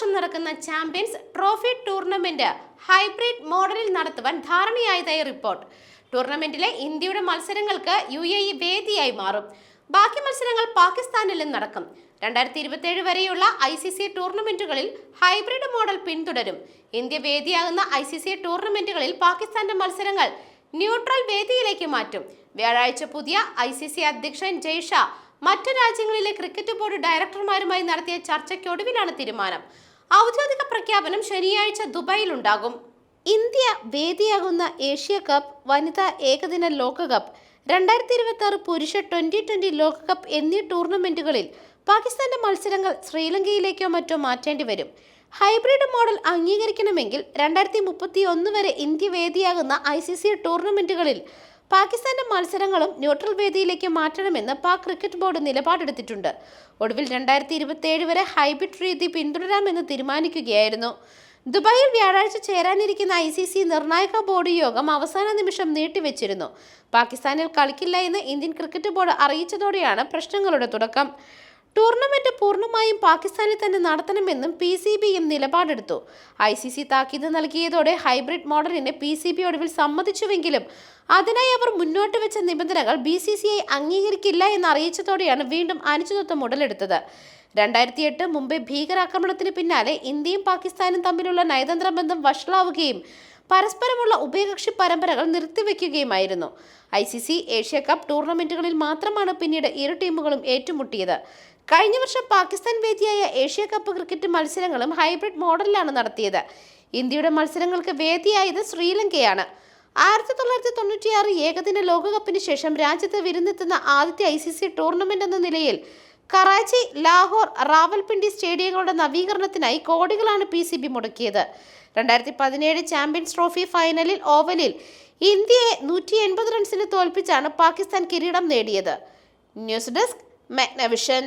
വർഷം നടക്കുന്ന champions trophy tournament hybrid മോഡലിൽ നടത്തുവാൻ ധാരണയായതായി റിപ്പോർട്ട്. ടൂർണമെന്റിലെ ഇന്ത്യയുടെ മത്സരങ്ങൾക്ക് യു എ ഇ വേദിയായി മാറും. ബാക്കി മത്സരങ്ങൾ പാകിസ്ഥാനിലും നടക്കും. രണ്ടായിരത്തി ഇരുപത്തിയേഴ് വരെയുള്ള ഐ സി സി ടൂർണമെന്റുകളിൽ ഹൈബ്രിഡ് മോഡൽ പിന്തുടരും. ഇന്ത്യ വേദിയാകുന്ന ഐ സി സി ടൂർണമെന്റുകളിൽ പാകിസ്ഥാന്റെ മത്സരങ്ങൾ ന്യൂട്രൽ വേദിയിലേക്ക് മാറ്റും. വ്യാഴാഴ്ച പുതിയ ഐ സി സി അധ്യക്ഷൻ ജയ്ഷാ മറ്റു രാജ്യങ്ങളിലെ ക്രിക്കറ്റ് ബോർഡ് ഡയറക്ടർമാരുമായി നടത്തിയ ചർച്ചയ്ക്കൊടുവിലാണ് തീരുമാനം. ഔദ്യോഗിക പ്രഖ്യാപനം ശനിയാഴ്ച ദുബായിൽ ഉണ്ടാകും ഇന്ത്യ വേദിയാകുന്ന ഏഷ്യ കപ്പ് വനിതാ ഏകദിന ലോകകപ്പ് രണ്ടായിരത്തി ഇരുപത്തി ആറ് പുരുഷ ട്വന്റി ട്വന്റി ലോകകപ്പ് എന്നീ ടൂർണമെന്റുകളിൽ പാകിസ്ഥാന്റെ മത്സരങ്ങൾ ശ്രീലങ്കയിലേക്കോ മറ്റോ മാറ്റേണ്ടി വരും. ഹൈബ്രിഡ് മോഡൽ അംഗീകരിക്കണമെങ്കിൽ രണ്ടായിരത്തി മുപ്പത്തി ഒന്ന് വരെ ഇന്ത്യ വേദിയാകുന്ന ഐ സി സി ടൂർണമെന്റുകളിൽ പാകിസ്ഥാന്റെ മത്സരങ്ങളും ന്യൂട്രൽ വേദിയിലേക്ക് മാറ്റണമെന്ന് പാക് ക്രിക്കറ്റ് ബോർഡ് നിലപാടെടുത്തിട്ടുണ്ട്. ഒടുവിൽ രണ്ടായിരത്തി ഇരുപത്തി വരെ ഹൈബ്രിഡ് രീതി പിന്തുടരാമെന്ന് തീരുമാനിക്കുകയായിരുന്നു. ദുബായിൽ വ്യാഴാഴ്ച ചേരാനിരിക്കുന്ന ഐ സി സി നിർണായക ബോർഡ് യോഗം അവസാന നിമിഷം നീട്ടിവെച്ചിരുന്നു. പാകിസ്ഥാനിൽ കളിക്കില്ല എന്ന് ഇന്ത്യൻ ക്രിക്കറ്റ് ബോർഡ് അറിയിച്ചതോടെയാണ് പ്രശ്നങ്ങളുടെ തുടക്കം. ടൂർണമെന്റ് പൂർണമായും പാകിസ്ഥാനിൽ തന്നെ നടത്തണമെന്നും പി സി ബിയും നിലപാടെടുത്തു. ഐ സി സി താക്കീത് നൽകിയതോടെ ഹൈബ്രിഡ് മോഡലിന് പി സി ബി ഒടുവിൽ സമ്മതിച്ചുവെങ്കിലും അതിനായി അവർ മുന്നോട്ട് വെച്ച നിബന്ധനകൾ ബി സി സി ഐ അംഗീകരിക്കില്ല എന്ന് അറിയിച്ചതോടെയാണ് വീണ്ടും അനിശ്ചിതത്വം ഉടലെടുത്തത് രണ്ടായിരത്തി എട്ട് മുംബൈ ഭീകരാക്രമണത്തിന് പിന്നാലെ ഇന്ത്യയും പാകിസ്ഥാനും തമ്മിലുള്ള നയതന്ത്ര ബന്ധം വഷളാവുകയും പരസ്പരമുള്ള ഉഭയകക്ഷി പരമ്പരകൾ നിർത്തിവെക്കുകയുമായിരുന്നു. I C C Asia cup ടൂർണമെന്റുകളിൽ മാത്രമാണ് പിന്നീട് ഇരു ടീമുകളും ഏറ്റുമുട്ടിയത്. കഴിഞ്ഞ വർഷം പാകിസ്ഥാൻ വേദിയായ ഏഷ്യ കപ്പ് ക്രിക്കറ്റ് മത്സരങ്ങളും ഹൈബ്രിഡ് മോഡലിലാണ് നടത്തിയത്. ഇന്ത്യയുടെ മത്സരങ്ങൾക്ക് വേദിയായത് ശ്രീലങ്കയാണ്. ആയിരത്തി തൊള്ളായിരത്തി തൊണ്ണൂറ്റിയാറ് ഏകദിന ലോകകപ്പിന് ശേഷം രാജ്യത്ത് വിരുന്നെത്തുന്ന ആദ്യത്തെ ഐ സി സി ടൂർണമെന്റ് എന്ന നിലയിൽ കറാച്ചി ലാഹോർ റാവൽപിണ്ടി സ്റ്റേഡിയങ്ങളുടെ നവീകരണത്തിനായി കോടികളാണ് പി സി ബി മുടക്കിയത്. രണ്ടായിരത്തി പതിനേഴ് ചാമ്പ്യൻസ് ട്രോഫി ഫൈനലിൽ ഓവലിൽ ഇന്ത്യയെ നൂറ്റി എൺപത് റൺസിന് തോൽപ്പിച്ചാണ് പാകിസ്ഥാൻ കിരീടം നേടിയത്. News desk മെഗ്നവിഷൻ.